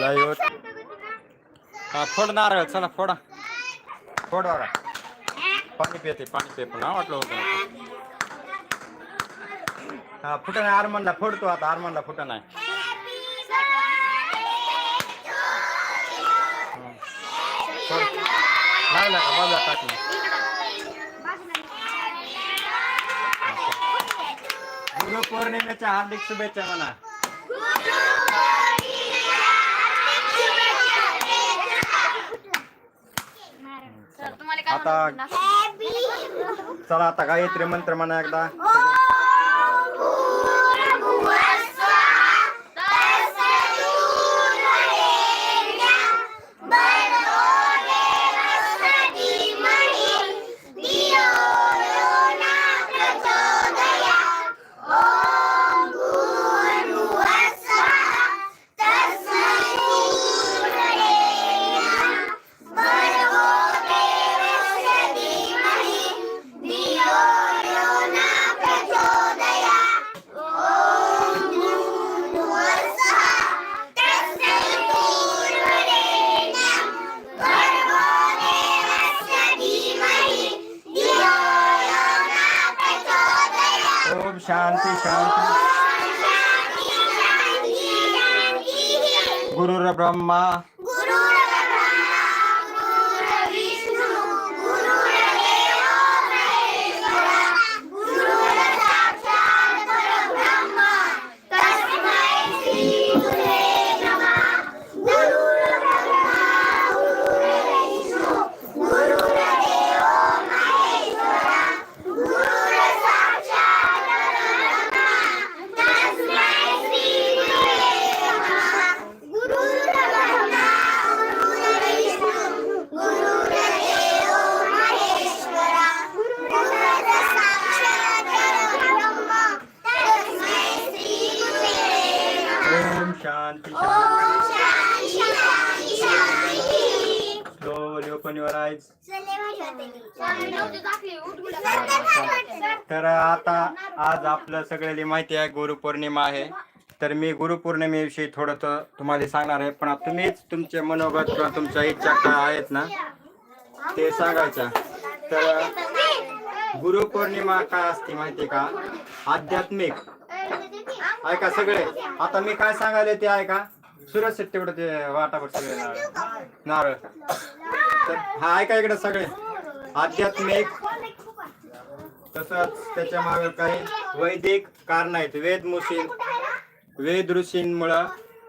Live हा फोड नारळ चला फोडा. फोड बघा. पाणी पिते पाणी पे पण हा वाटलं होतं हा फुटं नाही आरमनला फोडतो आता आरमनला फुटं नाही फोड. लागला का? बाजूला पौर्णिमेच्या हार्दिक शुभेच्छा म्हणा. आता चला आता गायत्री मंत्र म्हणा एकदा. शांती शांती। गुरुर आज आपलं सगळ्याला माहिती आहे गुरुपौर्णिमा आहे. तर मी गुरुपौर्णिमेविषयी थोडंसं तुम्हाला सांगणार आहे. पण तुम्हीच तुमचे मनोगत किंवा तुमच्या इच्छा काय आहेत ना ते सांगायच्या तर गुरुपौर्णिमा काय असते माहिती आहे का? आध्यात्मिक. ऐका सगळे. आता मी काय सांगायला ते ऐका. सुरक्षित तेवढं ते वाटावर सगळे नारळ. नारळ. तर हा ऐका इकडे सगळे. आध्यात्मिक तसंच त्याच्यामागे काही वैदिक कारण आहेत. वेद मुशीन वेद ऋषींमुळं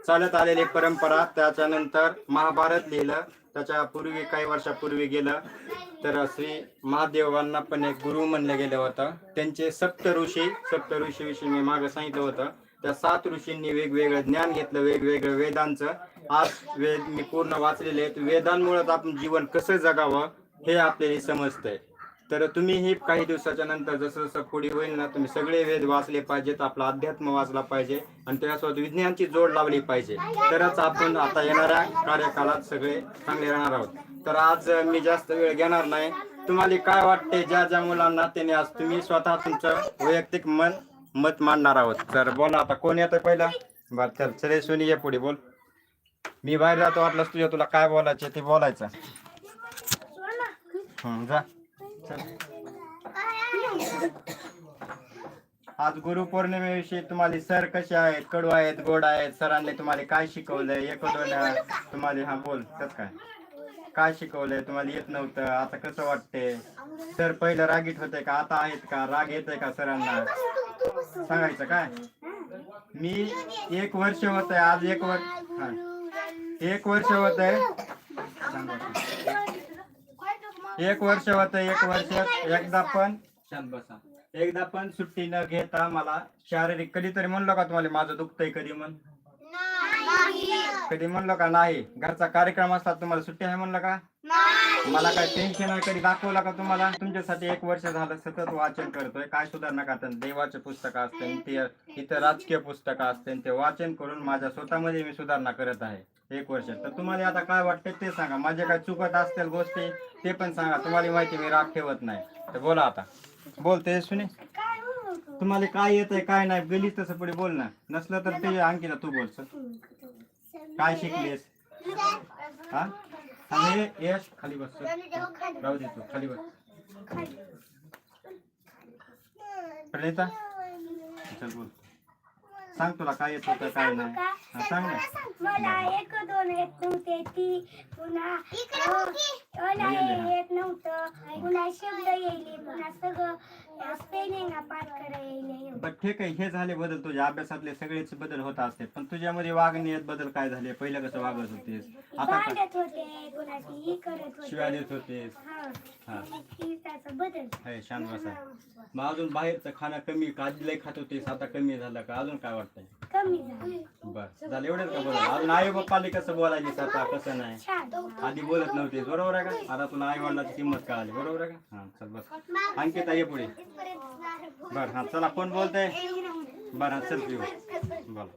चालत आलेली परंपरा त्याच्यानंतर महाभारत लिहिलं. त्याच्या पूर्वी काही वर्षापूर्वी गेलं तर श्री महादेवांना पण एक गुरु म्हणलं गेलं होतं. त्यांचे सप्त ऋषी सप्त ऋषी विषयी मी मागं सांगितलं होतं. त्या सात ऋषींनी वेगवेगळं ज्ञान घेतलं वेगवेगळं वेदांचं. आज वेद मी पूर्ण वाचलेले आहेत. वेदांमुळेच आपण जीवन कसं जगावं हे आपल्याला समजतंय. तर तुम्हीही काही दिवसाच्या नंतर जसं जसं पुढे होईल ना तुम्ही सगळे वेद वाचले पाहिजेत आपला अध्यात्म वाचला पाहिजे आणि त्यासोबत विज्ञानची जोड लावली पाहिजे. तरच आपण आता येणाऱ्या कार्यकालात सगळे चांगले राहणार आहोत. तर आज मी जास्त वेळ घेणार नाही. तुम्हाला काय वाटते ज्या ज्या मुलांना त्याने आज तुम्ही स्वतः तुमचं वैयक्तिक मन मत मांडणार आहोत? तर बोला आता कोण येतोय पहिला? बर चल चले सोनी ये पुढे बोल. मी बाहेर जातो वाटलंस तुझ्या तुला काय बोलायचं ते बोलायचं. हं, जा. आज आज गुरुपौर्णिमेविषयी तुम्हाला सर कसे आहेत कडू आहेत गोड आहेत सरांनी तुम्हाला काय शिकवलंय? एक दोन तुम्हाला हा बोल कस काय? काय शिकवलंय? तुम्हाला येत नव्हतं. आता कसं वाटते सर पहिलं रागीट होते का? आता आहेत का? राग येते का सरांना? सांगायचं काय? मी एक वर्ष होत आहे आज एक वर्ष हा. एक वर्ष होत आहे एक वर्ष होत एक वर्ष. एकदा पण एकदा पण सुट्टी न घेता मला शारीरिक कधीतरी म्हणलो का तुम्हाला माझं दुखतंय कधी म्हण? कधी म्हणलो का नाही? घरचा कार्यक्रम असतात तुम्हाला सुट्टी आहे म्हणलं का? मला काय टेन्शन आहे कधी दाखवलं का तुम्हाला? तुमच्यासाठी एक वर्ष झालं सतत वाचन करतोय. काय सुधारणा करतात देवाचे पुस्तक असते ते इतर राजकीय पुस्तकं असते ते वाचन करून माझ्या स्वतःमध्ये मी सुधारणा करत आहे. एक वर्ष. तर तुम्हाला आता काय वाटते ते सांगा. माझे काय चुकत असतील गोष्टी ते पण सांगा. तुम्हाला माहिती मी राग ठेवत नाही. तर बोला आता. बोलते सुने. तुम्हाला काय येत आहे काय नाही गेली तसं पुढे बोल ना. नसलं तर ते अंकिता तू बोल सर. काय शिकलीस? हा? यश खाली बस. राहू दे तू खाली बस. प्रणिता चल बोल. सांग तुला काय येत होतं काय नाही. हा, सांग ना. मला एक दोन येत नव्हते ती पुन्हा येत नव्हतं. पुन्हा शब्द येईल पुन्हा सगळं स्पेलिंग पाठ करायला येईल. पण ठीक आहे हे झाले बदल तुझ्या अभ्यासातले सगळेच बदल होत असते पण तुझ्यामध्ये वागण्यात बदल काय झाले? पहिलं कसं वागत होतेस? आता काय? भांडत होते ही करत शिव्या होते देत होतेस. हा. हा. त्याचा बदल. आहे शांत बसा मग अजून बाहेरचं खाणं कमी का? आधी लय खात होतेस आता कमी झालं का? अजून काय वाटतंय? बर झालं एवढंच का बोला अजून आई बाप्पाने कसं बोलायलीस आता कसं नाही. आधी बोलत नव्हते बरोबर आहे का? आता तुला आई वडिलाची किंमत कळाली बरोबर आहे का? हा चल बस. अंकिता ये पुढे. बर हा चला कोण बोलतंय? बर हा चल पिऊ बोल.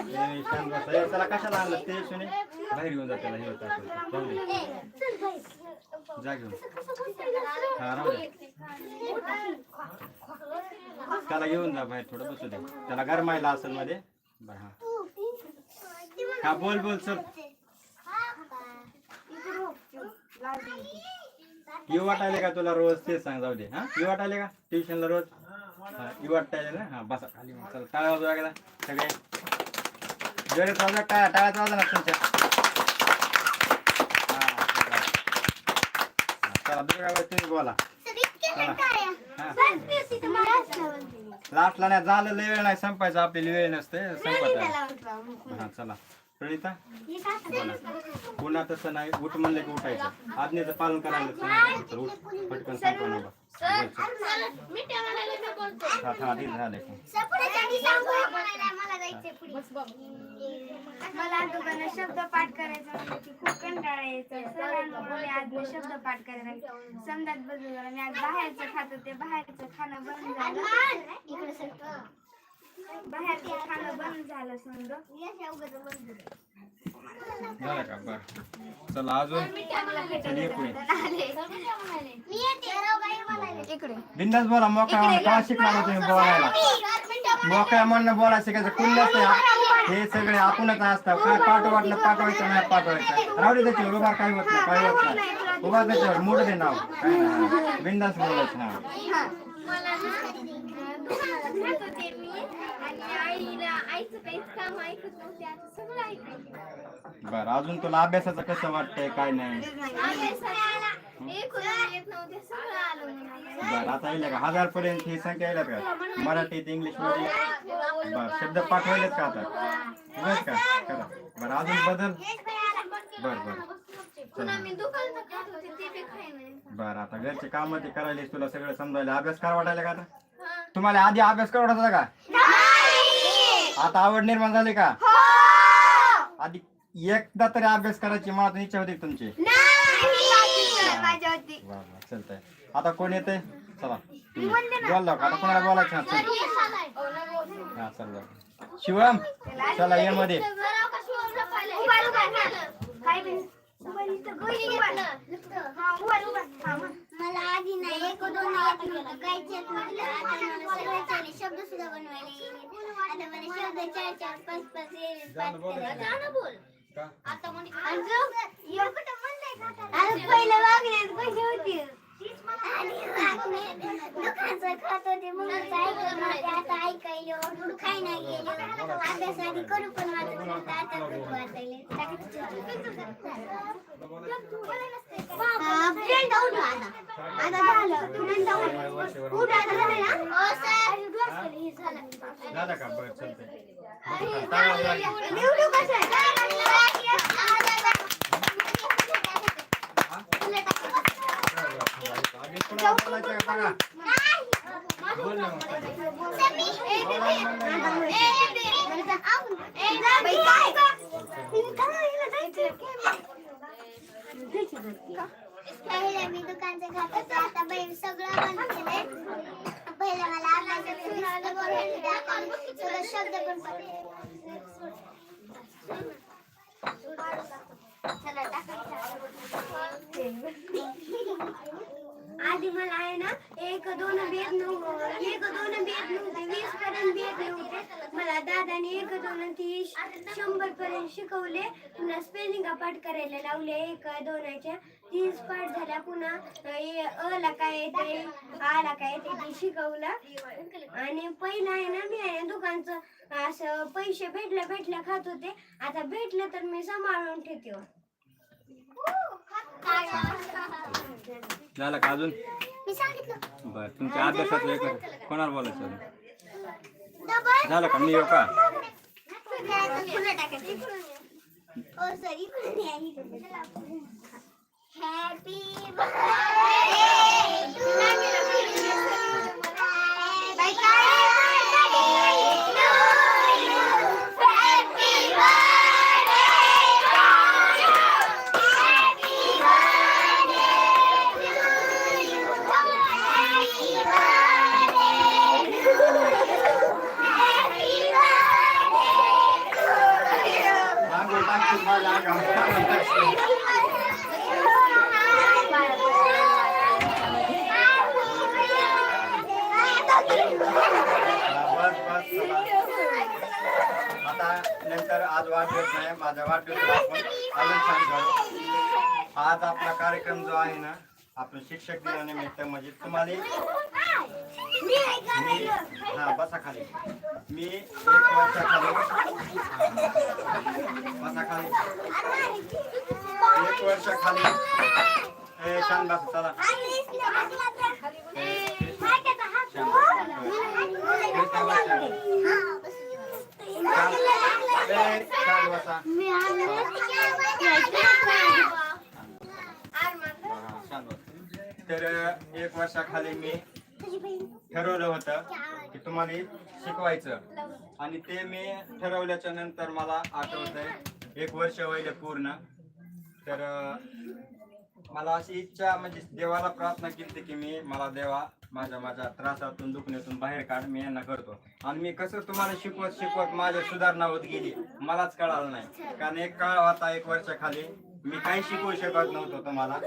त्याला चला कशाला आणलं ते सुने बाहेर घेऊन जा त्याला हे होतं जाऊ दे. जा घेऊन हा राहू दे त्याला घेऊन जा बाहेर थोडं बसू दे त्याला गरमायला असेल मध्ये बर हा हा बोल बोल सर येऊ वाटायले का तुला रोज ते सांग जाऊ दे हा येऊ वाटायले का ट्युशनला रोज हा येऊ वाटायले ना? हा बसा. खाली मग. चल टाळा वाजवा गेला सगळे. जोरात वाजवा टाळा टाळ्यात वाजवा ना तुमच्या. चला. हा, चला दुसऱ्या तुम्ही बोला. लास्टला नाही झालं लय वेळ नाही संपायचं आपली वेळ नसते संपत हा चला. प्रणिता? पुन्हा तसं नाही उठ म्हणलं की उठायचं. आज्ञेचं पालन करायला उठ पटकन झालंय. मला दुकानात शब्द पाठ करायचा म्हणजे की खूप कंटाळा यायचा बोलले आज मी शब्द पाठ करायला समजात बदल झाला मी आज बाहेरचं खात होते बाहेरचं खाणं बंद झालं. बाहेरचं खाणं बंद झालं समजा. झालं का? बरं. चला अजून चल इकडे. बिंदास बोला मोकळा म्हणून का शिकला ना तुम्ही बोलायला? मोकळ्या म्हणणं बोलायला शिकायचं हे सगळे आपणच असतात काय पाठ वाटलं पाठवायचं नाही पाठवायचं राहू दे त्याच्यावर उभा काय होत नाही काय होत नाही. उभा त्याच्यावर मोठ दे नाव. काय नाही. बिंदास बोलायचं हा. मला ना होते मी आणि आईला आईचं काहीच काम ऐकत नव्हते आता सगळं ऐकायचं बरं अजून तुला अभ्यासाचं कसं वाटतंय काय नाही? एक येत नव्हते सगळं आलं मला बरं आता येईल का? हजार पर्यंत ही संख्या येईल का मराठीत इंग्लिशमध्ये बरं शब्द पाठवायलेत का आता? बस का? करा. बरं अजून बदल? बरं बरं. पुन्हा चला मी दुकानात खात होते ते बी खाई नाही बरं आता घरचे काम ते करायले तुला सगळं समजायला. अभ्यास करा वाटायला का आता. तुम्हाला आधी अभ्यास करा वाटत होता का? आता आवड निर्माण झाली का? आधी एकदा तरी अभ्यास करायची मला तर इच्छा होती का तुमची वा वा चालतंय. आता कोण येते चला. बोल का? आता कोणाला बोलायचं हा, चल हा. शिवम चला ये मध्ये मला आधी नाही एक दोन येत नव्हतं काहीच येत नव्हतं आता मला सगळं चालेल शब्द सुद्धा बनवायला येईल. आता मला शब्द चार चार पाच पाच येईल पाच. बोल का? अरे पहिलं वागण्यात कशी होती आणि वागण्यात दुकानचं खात होते म्हणून ऐकत नव्हते आता ऐकायलो खाय नाही गेलो अभ्यास आधी करू पण वाटत नव्हतं आता करू वाटायले फ्रेंड आउट आता. आता झालं. फ्रेंड आउट उठ आता झालं ना? ओ सर हे झालं. झालं का बरं चालतंय. निवडू कसं आधी कोणाला बोलायचं का बघा बोल ना मग. पहिले मी दुकानचं खात होते आता बाई सगळं बंद केलंय पहिले मला अभ्यासाचं नुसतं बोलायचं आता सगळं शब्द पण चला टाकायचं आधी मला आहे ना एक दोन बेत नव्हते. एक दोन बेत नव्हते. वीस पर्यंत बेत नव्हते. मला दादाने एक दोन तीस शंभर पर्यंत शिकवले. पुन्हा स्पेलिंग पाठ करायला लावले. एक दोनाच्या तीस पाठ झाल्या पुन्हा. ए- अ ला काय येते आ ला काय येते ते शिकवलं. आणि पहिलं आहे ना मी आहे ना दुकानचं असं पैसे भेटल्या भेटल्या खात होते. आता भेटलं तर मी सांभाळून ठेवते. झालं का अजून? मी सांगितलं. बर तुमच्या अभ्यासातलं एक कोणाला बोलायचं झालं का? मी येऊ का? हॅपी शिक्षक दिनानिमित्त म्हणजे तुम्हाला मी हा बसा खाली. मी एक वर्षाखाली बसा खाली. एक वर्षाखाली ए छान बस चला. छान बसा हा, छान बसा तर एक वर्षाखाली मी ठरवलं होतं की तुम्हाला शिकवायचं. आणि ते मी ठरवल्याच्या नंतर मला आठवतंय. एक वर्ष व्हायला पूर्ण. तर मला अशी इच्छा म्हणजे देवाला प्रार्थना केली की मी मला देवा माझ्या माझ्या त्रासातून दुखण्यातून बाहेर काढ मी यांना करतो. आणि मी कसं तुम्हाला शिकवत शिकवत माझ्या सुधारणा होत गेली मलाच कळालं नाही. कारण एक काळ होता एक वर्षाखाली मी काही शिकवू शकत नव्हतो तुम्हाला.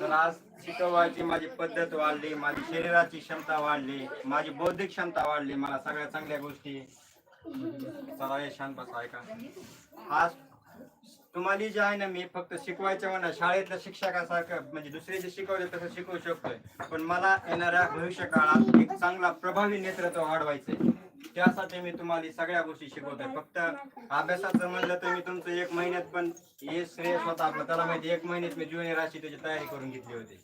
तर आज शिकवायची माझी पद्धत वाढली माझी शरीराची क्षमता वाढली माझी बौद्धिक क्षमता वाढली मला सगळ्या चांगल्या गोष्टी. चला हे शांत बसा ऐका. आज तुम्हाला जे आहे ना मी फक्त शिकवायचं म्हणा शाळेतल्या शिक्षकासारखं म्हणजे दुसरे जे शिकवले तसं शिकवू शकतोय. पण मला येणाऱ्या भविष्य काळात एक चांगला प्रभावी नेतृत्व वाढवायचंय. त्यासाठी मी तुम्हाला सगळ्या गोष्टी शिकवतोय. फक्त अभ्यासाचं म्हणलं तर मी तुमचं एक महिन्यात पण हे श्रेय स्वतः आपलं. त्याला माहिती एक महिन्यात मी जुनी राशी त्याची तयारी करून घेतली होती.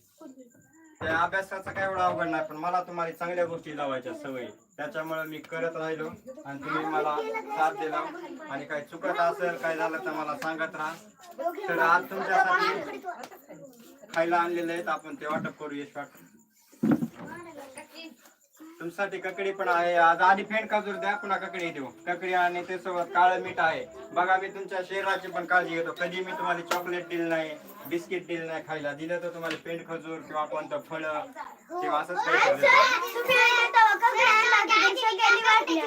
त्या अभ्यासाचं काय एवढं अवघड नाही पण मला तुम्हाला चांगल्या गोष्टी लावायच्या सवयी. त्याच्यामुळे मी करत राहिलो आणि तुम्ही मला साथ दिला. आणि काही चुकत असेल काय झालं तर मला सांगत राहा. तर आज तुमच्यासाठी खायला आणलेले आहेत. आपण ते वाटप करू यश वाटप तुमच्यासाठी ककडी पण आहे. आज आधी फेंड काजूर द्या पुन्हा ककडी देऊ. ककडी आणि ते काळं मीठ आहे. बघा मी तुमच्या शरीराची पण काळजी घेतो. कधी मी तुम्हाला चॉकलेट दिलं नाही बिस्किट दिलं नाही खायला दिलं तर तुम्हाला पेंट खजूर किंवा कोणतं फळ किंवा असंच काही देतो.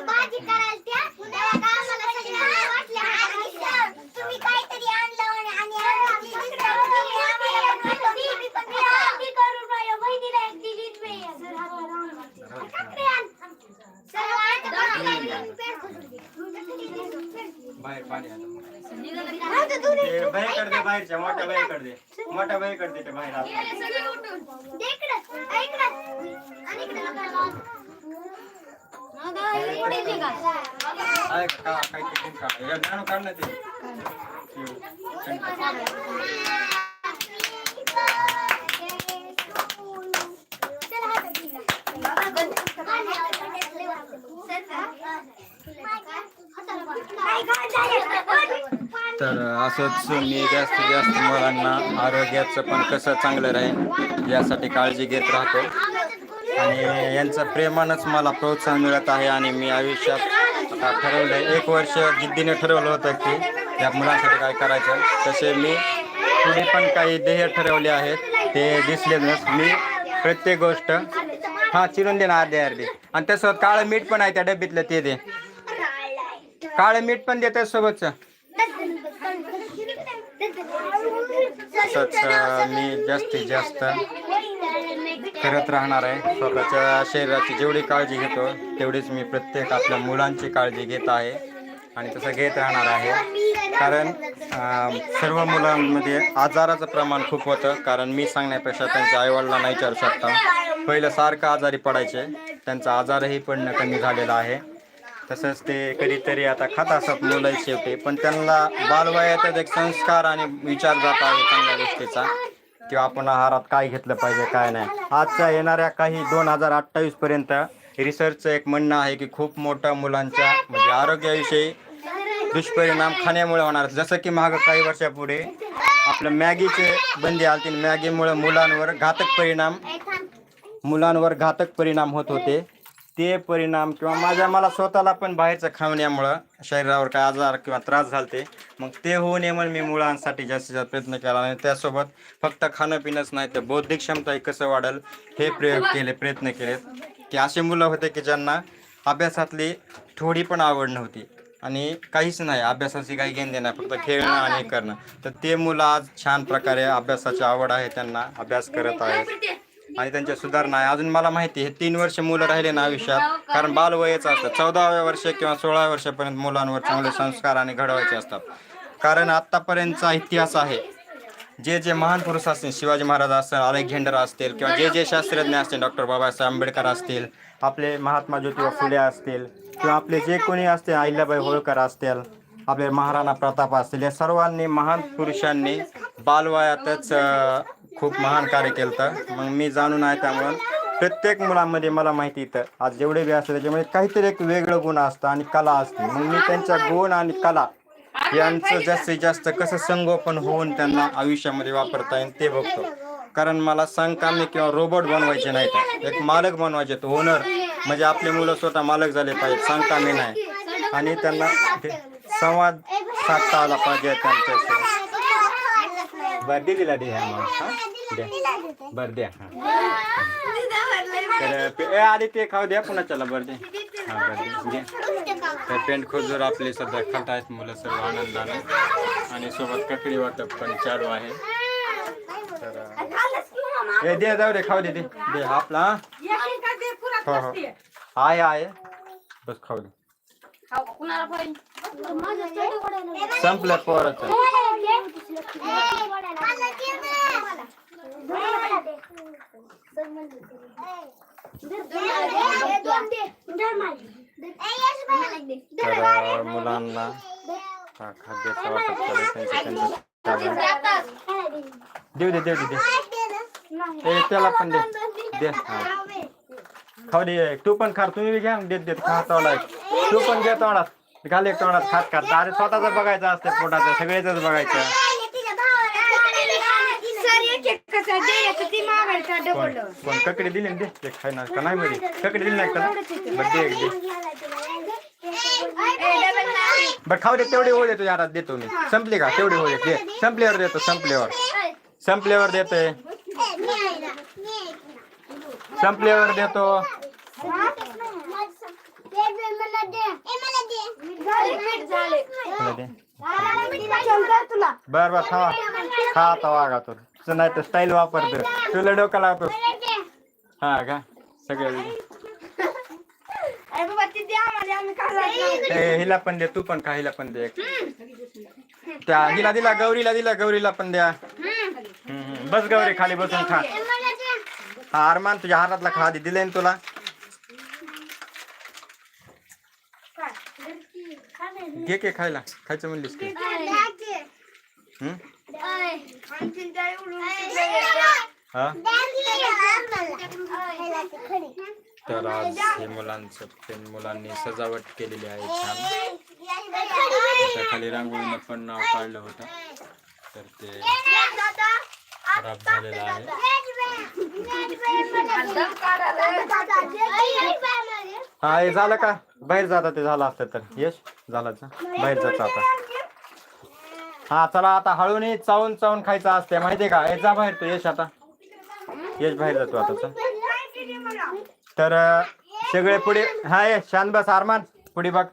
भाजी करायला त्या तेव्हा का आम्हाला सगळ्यांना वाटल्या आणि तुम्ही काहीतरी आणलं आणि आम्ही मी पण मी करून माझ्या बहिणीला एक दिलीच नाही सर हात बाहेर पाणी आलं. ते बाईकडे दे बाहेरच्या मोठ्या बाईकडे दे. मोठ्या बाईकडे दे ते बाहेर आत. आहे का? काही टिफिन काढ या ज्ञान काढ ना ते. तर असंच मी जास्तीत जास्त मुलांना आरोग्याचं पण कसं चांगलं राहील यासाठी काळजी घेत राहतो. आणि यांचं प्रेमानंच मला प्रोत्साहन मिळत आहे आणि मी आयुष्यात आता ठरवलं आहे एक वर्ष जिद्दीने ठरवलं होतं की या मुलांसाठी काय करायचं. तसे मी पुढे पण काही ध्येय ठरवले आहेत ते दिसलेच मी प्रत्येक गोष्ट हां चिरून दे ना अर्धे अर्धे आणि त्यासोबत काळं मीठ पण आहे त्या डब्बीतलं ते दे. काळं मीठ पण देत सोबतच. तसंच मी जास्तीत जास्त करत राहणार आहे. स्वतःच्या शरीराची जेवढी काळजी घेतो तेवढीच मी प्रत्येक आपल्या मुलांची काळजी घेत आहे आणि तसं घेत राहणार आहे. कारण सर्व मुलांमध्ये आजाराचं प्रमाण खूप होतं. कारण मी सांगण्यापेक्षा त्यांच्या आईवडिलांना विचारू शकता. पहिलं सारखं आजारी पडायचे. त्यांचा आजारही पडणं कमी झालेला आहे. तसंच ते कधीतरी आता खात असतात मुलं शेवटी. पण त्यांना बालवयातच एक संस्कार आणि विचार जात आहे चांगल्या गोष्टीचा किंवा आपण आहारात काय घेतलं पाहिजे काय नाही. आजच्या येणाऱ्या काही दोन हजार अठ्ठावीस पर्यंत रिसर्चचं एक म्हणणं आहे की खूप मोठं मुलांच्या म्हणजे आरोग्याविषयी दुष्परिणाम खाण्यामुळे होणार. जसं की मागं काही वर्षापुढे आपलं मॅगीचे बंदी आलती. मॅगीमुळे मुलांवर घातक परिणाम मुलांवर घातक परिणाम होत होते. ते परिणाम किंवा माझ्या मला स्वतःला पण बाहेरचं खावण्यामुळं शरीरावर काय आजार किंवा त्रास झालते मग ते होऊ नये म्हणून मी मुलांसाठी जास्तीत जास्त प्रयत्न केला आणि त्यासोबत फक्त खाणं पिणंच नाही तर बौद्धिक क्षमता कसं वाढेल हे प्रयोग केले प्रयत्न केलेत की असे मुलं होते की ज्यांना अभ्यासातली थोडी पण आवड नव्हती आणि काहीच नाही अभ्यासाची काही घेण देणार फक्त खेळणं आणि करणं. तर ते मुलं आज छान प्रकारे अभ्यासाची आवड आहे त्यांना अभ्यास करत आहेत. आणि त्यांच्या सुधारणा आहे. अजून मला माहिती आहे तीन वर्ष मुलं राहिले ना आयुष्यात. कारण बालवयाचं असतं. चौदाव्या वर्ष किंवा सोळाव्या वर्षापर्यंत मुलांवर चांगले संस्कार आणि घडवायचे असतात. कारण आत्तापर्यंतचा इतिहास आहे जे जे महान पुरुष असतील शिवाजी महाराज असतील अलेक्झांडर असतील किंवा जे जे शास्त्रज्ञ असतील डॉक्टर बाबासाहेब आंबेडकर असतील आपले महात्मा ज्योतिबा फुले असतील किंवा आपले जे कोणी असतील अहिल्याबाई होळकर असतील आपले महाराणा प्रताप असतील या सर्वांनी महान पुरुषांनी बालवयातच खूप महान कार्य केलं होतं. मग मी जाणून आहे त्यामुळं. प्रत्येक मुलांमध्ये मला माहिती इथं. आज जेवढे बी असले त्याच्यामध्ये काहीतरी एक वेगळं गुण असतं आणि कला असते. मग मी त्यांच्या गुण आणि कला यांचं जास्तीत जास्त कसं संगोपन होऊन त्यांना आयुष्यामध्ये वापरता येईल ते बघतो. कारण मला सांगकामी किंवा रोबोट बनवायचे नाहीत. एक मालक बनवायचे तो ओनर म्हणजे आपले मुलं स्वतः मालक झाले पाहिजे सांगकामी नाही. आणि त्यांना ते संवाद साधता आला पाहिजे त्यांच्याशी. बरं दे दिला दे ह्या मग हा? द्या बरं द्या हा. तर पे- ए, आधी ते खाऊ द्या पुन्हा चला बरं दे हा बरं दे. घे. तर पेंट खोजूर आपले सध्या खात आहेत मुलं सर्व आनंदाने. आणि सोबत ककडी वाटप पण चालू आहे. ए दे जाऊ दे खाऊ दे दे. दे आपला हा? हो हो. आहे आहे. बस खाऊ दे. संपलं पोराचं तर. मुलांना खाद्याचं वाटप देऊ दे देऊ. दे दे त्याला पण दे. दे खाऊ दे तू पण खा तुम्ही बी घ्या देत देत. खा तोंडात तू पण घ्या तोंडात. घाल एक तोंडात खात खात अरे स्वतःच बघायचं असतं पोटाचं सगळेच बघायचं. कोण कोण ककडी दिली ना दे. ते खाय ना का नाही बरी ककडी दिली नाही का? दे एक दे. बरं खाऊ दे तेवढी होऊ दे तुझ्या हातात देतो मी. संपली का? तेवढी होऊ दे. संपल्यावर देतो संपल्यावर. संपल्यावर देतोय. संपल्यावर देतो. तुला बर बर खा खा आता वागा तू तुझं नाही तर स्टाईल वापरतो तुला डोका लावतो हा का? सगळे ती हिला पण दे तू पण खा हिला पण दे. त्या हिला दिला गौरीला दिला गौरीला पण द्या. बस गौरी खाली बसून खा. हा अरमान तुझ्या हातातला खा दिले ना तुला? घे के खायला खायचं म्हणलीस की हा तर आज हे मुलांचं ते मुलांनी सजावट केलेली आहे छान त्या खाली रांगोळीनं पण नाव काढलं होतं तर ते खराब झालेलं आहे हा हे झालं का? बाहेर जाता ते झालं असतं तर. यश झालं? बाहेर जातं आता. हा चला आता हळूने चावून चावून खायचं असते माहितीये का? जा बाहेर तू यश आता. यश बाहेर जातो आता चल. तर सगळे पुढे हा ये शांत बस आरमान. पुढे बघ.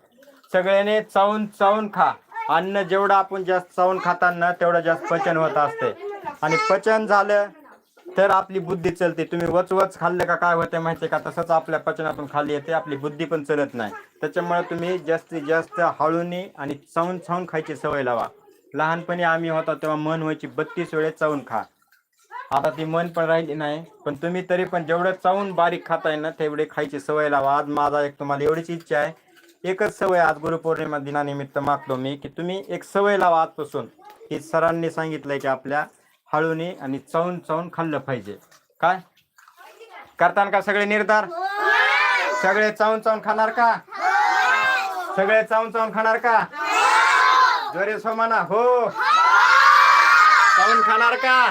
सगळ्याने चावून चावून खा. अन्न जेवढं आपण जास्त चावून खाताना तेवढं जास्त पचन होत असते आणि पचन झालं तर आपली बुद्धी चलते. तुम्ही वच वच खाल्लं का काय होते माहितीये का? तसंच आपल्या पचनातून खाली येते. आपली बुद्धी पण चलत नाही. त्याच्यामुळे तुम्ही जास्तीत जास्त हळूनी आणि चावून चावून खायची सवय लावा. लहानपणी आम्ही होतो तेव्हा मन व्हायची बत्तीस वेळेस चावून खा. आता ती मन पण राहिली नाही. पण तुम्ही तरी पण जेवढं चावून बारीक खाताय ना तेवढे खायची सवय लावा. आज माझा एक तुम्हाला एवढीच इच्छा आहे. एकच सवय आज गुरुपौर्णिमा दिनानिमित्त मागतो मी की तुम्ही एक सवय लावा आजपासून. की सरांनी सांगितलंय की आपल्या हळूने आणि चावून चावून खाल्लं पाहिजे. काय? करताना का सगळे निर्धार? सगळे चावून चावून खाणार का? सगळे चावून चावून खाणार का? जोरे सोमाना हो. चावून खाणार का?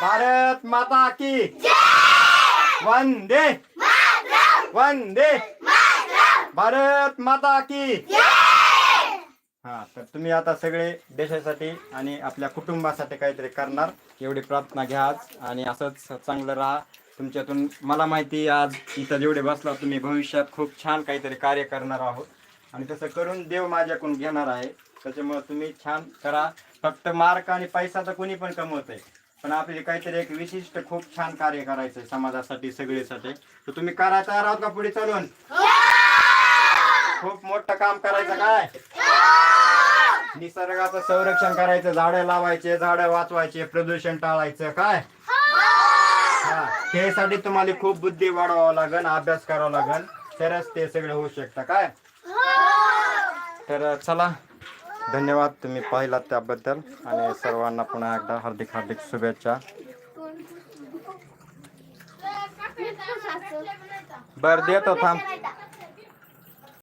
भारत माता की वंदे. वंदे. भारत माता की तुम्ही आता सगळे देशासाठी आणि आपल्या कुटुंबासाठी काहीतरी करणार. एवढी प्रार्थना घ्या आज आणि असंच चांगलं राहा. तुमच्यातून मला माहिती आहे, आज इथं जेवढे बसला तुम्ही भविष्यात खूप छान काहीतरी कार्य करणार आहोत. आणि तसं करून देव माझ्याकडून घेणार आहे. त्याच्यामुळे तुम्ही छान करा. फक्त मार्क आणि पैसा तर कोणी पण कमवतंय. पण आपले काहीतरी एक विशिष्ट खूप छान कार्य करायचंय समाजासाठी सगळेसाठी. तर तुम्ही करा तयार आहात का पुढे चालून? खूप मोठं काम करायचं काय? निसर्गाचं संरक्षण करायचं झाडं लावायचे झाडं वाचवायचे प्रदूषण टाळायचं काय? हा. त्यासाठी तुम्हाला खूप बुद्धी वाढवावं लागेल अभ्यास करावा लागेल तरच ते सगळं होऊ शकतं काय? तर चला धन्यवाद तुम्ही पाहिलात त्याबद्दल. आणि सर्वांना पुन्हा एकदा हार्दिक हार्दिक शुभेच्छा. बर देतो थांब.